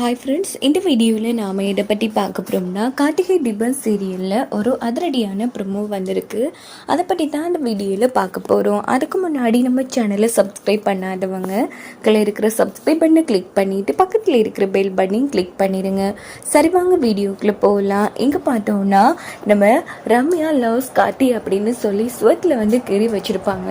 Hi friends இந்த வீடியோவில் நாம் எதை பற்றி பார்க்க போகிறோம்னா கார்த்திகை தீபம் சீரியலில் ஒரு அதிரடியான ப்ரொமோ வந்திருக்கு. அதை பற்றி தான் இந்த வீடியோவில் பார்க்க போகிறோம் அதுக்கு முன்னாடி நம்ம சேனலை சப்ஸ்கிரைப் பண்ணாதவங்க கீழே இருக்கிற சப்ஸ்கிரைப் பண்ணை கிளிக் பண்ணிவிட்டு பக்கத்தில் இருக்கிற பெல் பட்டனையும் கிளிக் பண்ணிடுங்க சரி வாங்க வீடியோக்குள்ளே போகலாம் இங்கே பார்த்தோம்னா நம்ம ரம்யா லவ்ஸ் கார்த்தி அப்படின்னு சொல்லி ஸ்வத்தில் வந்து கீறி வச்சுருப்பாங்க.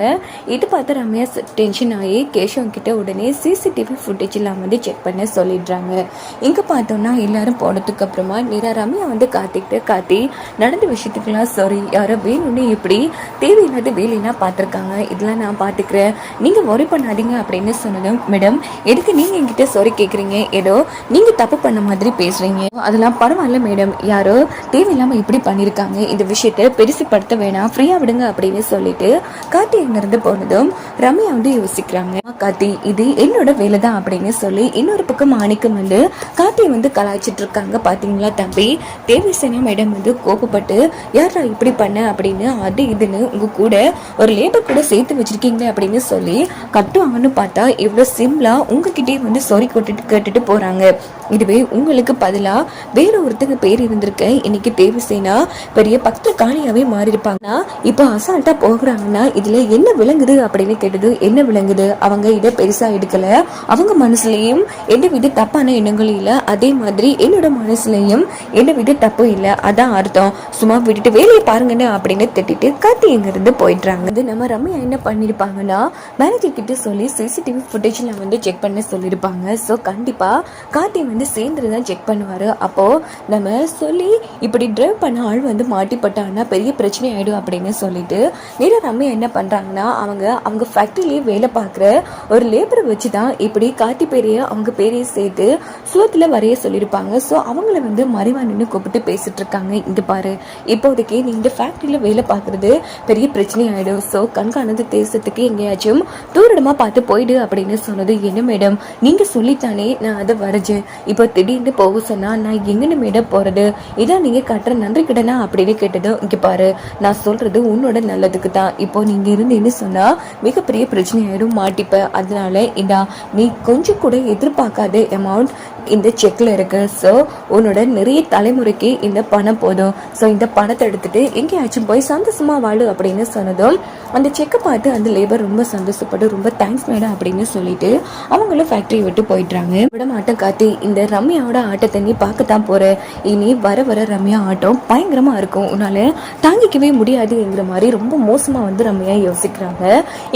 இது பார்த்து ரம்யா டென்ஷன் ஆகி கேஷவ் கிட்ட உடனே சிசிடிவி ஃபுட்டேஜ் எல்லாம் வந்து செக் பண்ண சொல்லிடுறாங்க. இங்கே பார்த்தோன்னா எல்லாரும் போனதுக்கு அப்புறமா நேரா ரம்யா வந்து காத்திக்கிட்டு காத்தி நடந்த விஷயத்துக்கெல்லாம் சாரி யாரோ வேணும்னு இப்படி தேவையில்லாத வேலையெல்லாம் பார்த்துருக்காங்க. இதெல்லாம் நான் பார்த்துக்கிறேன். நீங்கள் ஒரி பண்ணாதீங்க அப்படின்னு சொன்னதும் மேடம் எதுக்கு நீங்கள் என்கிட்ட சாரி கேட்குறீங்க ஏதோ நீங்கள் தப்பு பண்ண மாதிரி பேசுகிறீங்க அதெல்லாம் பரவாயில்ல மேடம். யாரோ தேவையில்லாமல் இப்படி பண்ணியிருக்காங்க. இந்த விஷயத்தை பெருசுப்படுத்த வேணாம். ஃப்ரீயாக விடுங்க அப்படின்னு சொல்லிட்டு காத்தி இங்கிருந்து போனதும் ரம்யா வந்து யோசிக்கிறாங்க. காத்தி இது என்னோட வேலை தான் அப்படின்னு சொல்லி இன்னொரு பக்கம் மாணிக்கம் வந்து கார்த்தியை வந்து கலாய்ச்சிட்டு இருக்காங்க பாத்தீங்களா தம்பி? தேவசேனா மேடம் வந்து கோபப்பட்டு யாரா இப்படி பண்ண? அப்படின்னு அது இதுன்னு உங்க கூட ஒரு லேபர் கூட சேர்த்து வச்சிருக்கீங்களே? அப்படின்னு சொல்லி கட்டுவாங்கன்னு பார்த்தா இவ்வளோ சிம்லா உங்ககிட்டயே வந்து சொறி கொட்டுட்டு கேட்டுட்டு போறாங்க. இதுவே உங்களுக்கு பதிலா வேற ஒருத்தங்க பேர் இருந்திருக்க. இன்னைக்கு தேவசேனா பெரிய பக்த காணியாகவே மாறி இருப்பாங்கன்னா இப்போ அசால்ட்டா போகிறாங்கன்னா இதுல என்ன விளங்குது அப்படின்னு கேட்டது என்ன விளங்குது? அவங்க இதை பெருசா எடுக்கல. அவங்க மனசுலயும் எந்த வித தப்பான எண்ணம் இல்ல அதே மாதிரி என்னோட மனசுலையும் என்ன வித தப்பு இல்லை அதான் அர்த்தம். சும்மா விட்டுட்டு வேலையை பாருங்கன்னு அப்படின்னு திட்டிட்டு கத்தி இருந்து போயிடுறாங்க. அது நம்ம ரம்யா என்ன பண்ணியிருப்பாங்கன்னா மேனேஜர் கிட்ட சொல்லி சிசிடிவி ஃபுட்டேஜில் வந்து செக் பண்ண சொல்லியிருப்பாங்க ஸோ கண்டிப்பாக கார்த்தி வந்து சேர்ந்துட்டு தான் செக் பண்ணுவார். அப்போது நம்ம சொல்லி இப்படி ட்ரைவ் பண்ண ஆள் வந்து மாட்டிப்பட்டான்னா பெரிய பிரச்சனை ஆகிடும் அப்படின்னு சொல்லிட்டு நேரா ரம்யா என்ன பண்ணுறாங்கன்னா அவங்க அவங்க ஃபேக்ட்ரிலேயே வேலை பார்க்குற ஒரு லேபரை வச்சு தான் இப்படி கார்த்தி பேரையை அவங்க பேரையும் சேர்த்து சுவத்தில் வரைய சொல்லியிருப்பாங்க. ஸோ அவங்கள வந்து மறைவாணின்னு கூப்பிட்டு பேசிட்டு இருக்காங்க இங்கே பாரு இப்போதைக்கு நீ இந்த ஃபேக்ட்ரியில் வேலை பார்க்குறது பெரிய பிரச்சனை ஆகிடும் ஸோ கண்காணது தேசத்துக்கு எங்கேயாச்சும் தூரடமா பார்த்து போயிடு அப்படின்னு சொன்னது என்ன மேடம் நீங்கள் சொல்லித்தானே நான் அதை வரைஞ்சேன். இப்போ திடீர்னு போக சொன்னால் நான் எங்கன்னு மேடம் போகிறது இதான் நீங்கள் கட்டுற நன்றி கடனா அப்படின்னு கேட்டதும் இங்கே பாரு நான் சொல்கிறது உன்னோட நல்லதுக்கு தான். இப்போ நீங்கள் இருந்தேன்னு சொன்னால் மிகப்பெரிய பிரச்சனை ஆகிடும் மாட்டிப்ப. அதனால இதா நீ கொஞ்சம் கூட எதிர்பார்க்காத அமௌண்ட் இந்த செக்கில் இருக்குது ஸோ உன்னோட நிறைய தலைமுறைக்கு இந்த பணம் போதும். ஸோ இந்த பணத்தை எடுத்துகிட்டு எங்கேயாச்சும் போய் சந்தோஷமாக வாழு அப்படின்னு சொன்னதும் அந்த செக்கை பார்த்து அந்த லேபர் ரொம்ப சந்தோஷப்பட்டு ரொம்ப தேங்க்ஸ் மேடம் அப்படின்னு சொல்லிட்டு அவங்களும் ஃபேக்ட்ரியை விட்டு போயிடுறாங்க. விட மாட்டேன் காத்தி இந்த ரம்யாவோட ஆட்டத்தை நீ பார்க்கத்தான் போகிற இனி வர வர ரம்யா ஆட்டம் பயங்கரமாக இருக்கும். உன்னால் தாங்கிக்கவே முடியாதுங்கிற மாதிரி ரொம்ப மோசமாக வந்து ரம்யா யோசிக்கிறாங்க.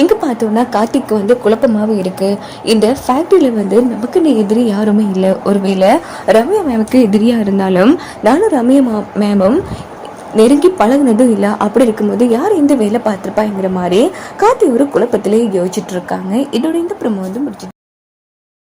இங்கே பார்த்தோன்னா கார்த்திக்கு வந்து குழப்பமாகவும் இருக்குது இந்த ஃபேக்ட்ரியில் வந்து நமக்குன்னு எதிரி யாருமே இல்லை. ஒருவேளை ரம்யா மேமுக்கு எதிரியா இருந்தாலும் நானும் ரம்யா மா- மேமும் நெருங்கி பழகுனதும் இல்லை. அப்படி இருக்கும்போது யார் இந்த வேலை பார்த்துருப்பாங்கிற மாதிரி காத்தி ஒரு குழப்பத்திலே யோசிச்சுட்டு இருக்காங்க. இதோட இந்த பிரமோ வந்து முடிச்சு